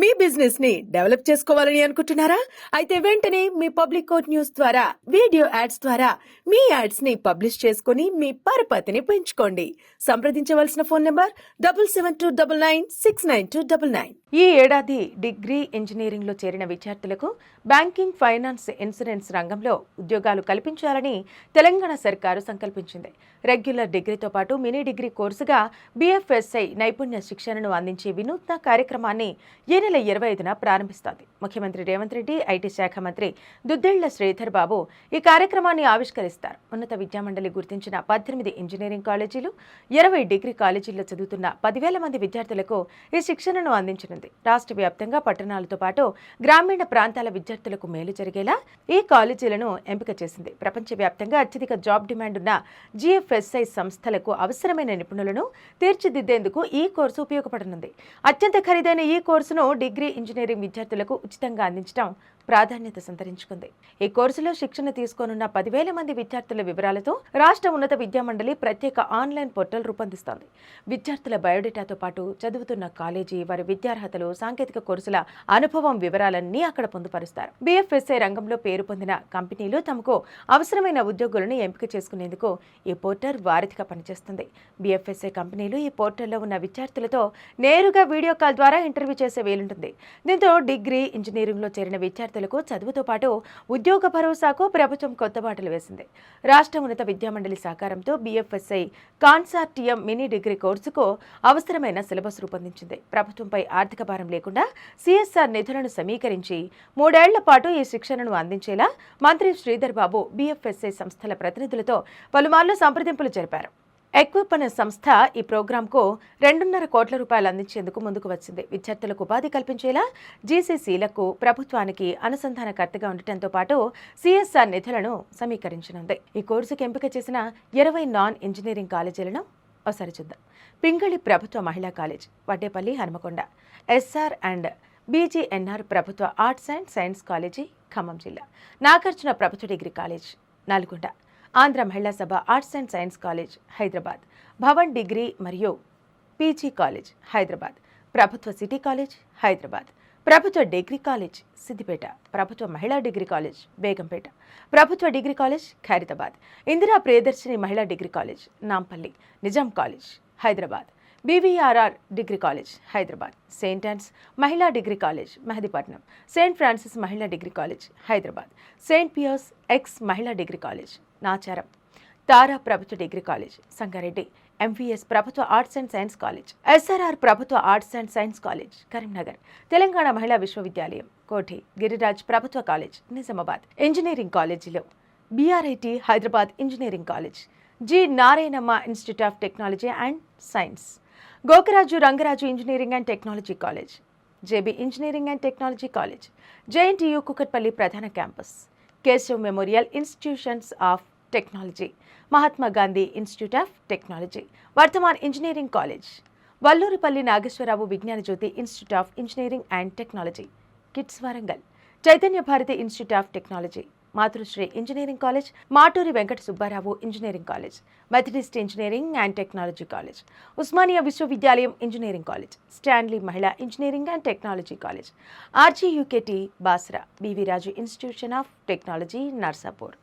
మీ బిజినెస్ని డెవలప్ చేసుకోవాలని అనుకుంటున్నారా? అయితే వెంటనే మీ పబ్లిక్ కోట్ న్యూస్ ద్వారా వీడియో యాడ్స్ ద్వారా మీ యాడ్స్ని పబ్లిష్ చేసుకుని మీ పరపతిని పెంచుకోండి. సంప్రదించవలసిన phone number double seven two double nine six nine two double nine. ఈ ఏడాది డిగ్రీ ఇంజనీరింగ్లో చేరిన విద్యార్థులకు బ్యాంకింగ్ ఫైనాన్స్ ఇన్సూరెన్స్ రంగంలో ఉద్యోగాలు కల్పించాలని తెలంగాణ సర్కారు సంకల్పించింది. రెగ్యులర్ డిగ్రీతో పాటు మినీ డిగ్రీ కోర్సుగా బీఎఫ్ఎస్ఐ నైపుణ్య శిక్షణను అందించే వినూత్న కార్యక్రమాన్ని నెల ఇరవై ఐదున ప్రారంభిస్తోంది. ముఖ్యమంత్రి రేవంత్ రెడ్డి ఐటీ శాఖ మంత్రి దుద్దేళ్ళ శ్రీధర్ బాబు ఈ కార్యక్రమాన్ని ఆవిష్కరిస్తారు. ఉన్నత విద్యామండలి గుర్తించిన పద్దెనిమిది ఇంజనీరింగ్ కాలేజీలు ఇరవై డిగ్రీ కాలేజీల్లో చదువుతున్న పదివేల మంది విద్యార్థులకు ఈ శిక్షణను అందించనుంది. రాష్ట్ర వ్యాప్తంగా పట్టణాలతో పాటు గ్రామీణ ప్రాంతాల విద్యార్థులకు మేలు జరిగేలా ఈ కాలేజీలను ఎంపిక చేసింది. ప్రపంచవ్యాప్తంగా అత్యధిక జాబ్ డిమాండ్ ఉన్న జిఎఫ్ఎస్ఐ సంస్థలకు అవసరమైన నిపుణులను తీర్చిదిద్దేందుకు ఈ కోర్సు ఉపయోగపడనుంది. అత్యంత ఖరీదైన ఈ కోర్సును డిగ్రీ ఇంజనీరింగ్ విద్యార్థులకు ఉచితంగా అందించడం ప్రాధాన్యత సంతరించుకుంది. ఈ కోర్సులో శిక్షణ తీసుకోనున్న పదివేల మంది విద్యార్థుల వివరాలతో రాష్ట్ర ఉన్నత విద్యామండలి ప్రత్యేక ఆన్లైన్ పోర్టల్ రూపొందిస్తోంది. విద్యార్థుల బయోడేటాతో పాటు చదువుతున్న కాలేజీ వారి విద్యార్హతలు సాంకేతిక కోర్సుల అనుభవం వివరాలన్నీ అక్కడ పొందుపరుస్తారు. బీఎఫ్ఎస్ఐ రంగంలో పేరు పొందిన కంపెనీలు తమకు అవసరమైన ఉద్యోగులను ఎంపిక చేసుకునేందుకు ఈ పోర్టల్ వారధిగా పనిచేస్తుంది. బీఎఫ్ఎస్ఐ కంపెనీలు ఈ పోర్టల్లో ఉన్న విద్యార్థులతో నేరుగా వీడియో కాల్ ద్వారా ఇంటర్వ్యూ చేసే వీలుంటుంది. దీంతో డిగ్రీ ఇంజనీరింగ్లో చేరిన విద్యార్థులకు చదువుతో పాటు ఉద్యోగ భరోసాకు ప్రభుత్వం కొత్త బాటలు వేసింది. రాష్ట్ర ఉన్నత విద్యామండలి సహకారంతో బీఎఫ్ఎస్ఐ కాన్సార్టియం మినీ డిగ్రీ కోర్సుకు అవసరమైన సిలబస్ రూపొందించింది. ప్రభుత్వంపై ఆర్థిక భారం లేకుండా సిఎస్ఆర్ నిధులను సమీకరించి మూడేళ్ళ పాటు ఈ శిక్షణను అందించేలా మంత్రి శ్రీధర్ బాబు బీఎఫ్ఎస్ఐ సంస్థల ప్రతినిధులతో పలుమార్లు సంప్రదింపులు జరిపారు. ఎక్విపన్ సంస్థ ఈ ప్రోగ్రాంకు రెండున్నర కోట్ల రూపాయలు అందించేందుకు ముందుకు వచ్చింది. విద్యార్థులకు ఉపాధి కల్పించేలా జీసీసీలకు ప్రభుత్వానికి అనుసంధానకర్తగా ఉండటంతో పాటు సిఎస్ఆర్ నిధులను సమీకరించనుంది. ఈ కోర్సుకు ఎంపిక చేసిన ఇరవై నాన్ ఇంజనీరింగ్ కాలేజీలను ఒకసారి చూద్దాం. పింగళి ప్రభుత్వ మహిళా college Vaddepalli Hanumakonda. SR and BGNR ప్రభుత్వ arts and science college Khammam జిల్లా. నాగార్జున ప్రభుత్వ degree college Nalgonda. Andhra Mahila Sabha arts and science college Hyderabad. Bhavan degree మరియు పీజీ కాలేజ్ హైదరాబాద్. ప్రభుత్వ సిటీ కాలేజ్ హైదరాబాద్. ప్రభుత్వ డిగ్రీ కాలేజ్ సిద్దిపేట. ప్రభుత్వ మహిళా డిగ్రీ కాలేజ్ బేగంపేట. ప్రభుత్వ degree college Khairatabad. Indira Priyadarshini మహిళా degree college Nampally. Nizam college Hyderabad. BVRR degree college Hyderabad. Saint Ann's మహిళా degree college Mehdipatnam. Saint Francis మహిళా degree college Hyderabad. Saint Pius X మహిళా degree college Nacharam. Tara ప్రభుత్వ degree college Sangareddy. MVS ప్రభుత్వ arts and science college SRR ప్రభుత్వ arts and science college Karimnagar. Telangana మహిళా విశ్వవిద్యాలయం కోఠి. గిరిరాజ్ ప్రభుత్వ college Nizamabad. Engineering కాలేజీలో BRIT Hyderabad engineering college G. Narayanamma institute of technology and science. Gokaraju Rangaraju engineering and technology college JB engineering and technology college JNTU Kukatpally ప్రధాన campus Keshav memorial institutions of technology Mahatma Gandhi institute of technology Vardhaman engineering college Valluripalli Nageswararao Vignana Jyothi institute of engineering and technology KITS Warangal Chaitanya Bharathi institute of technology Matrusri engineering college Maturi Venkata Subbarao engineering college Methodist engineering and technology college Osmania విశ్వవిద్యాలయం engineering college Stanley మహిళా engineering and technology college RGUKT Basara BV Raju institution of technology Narsapur.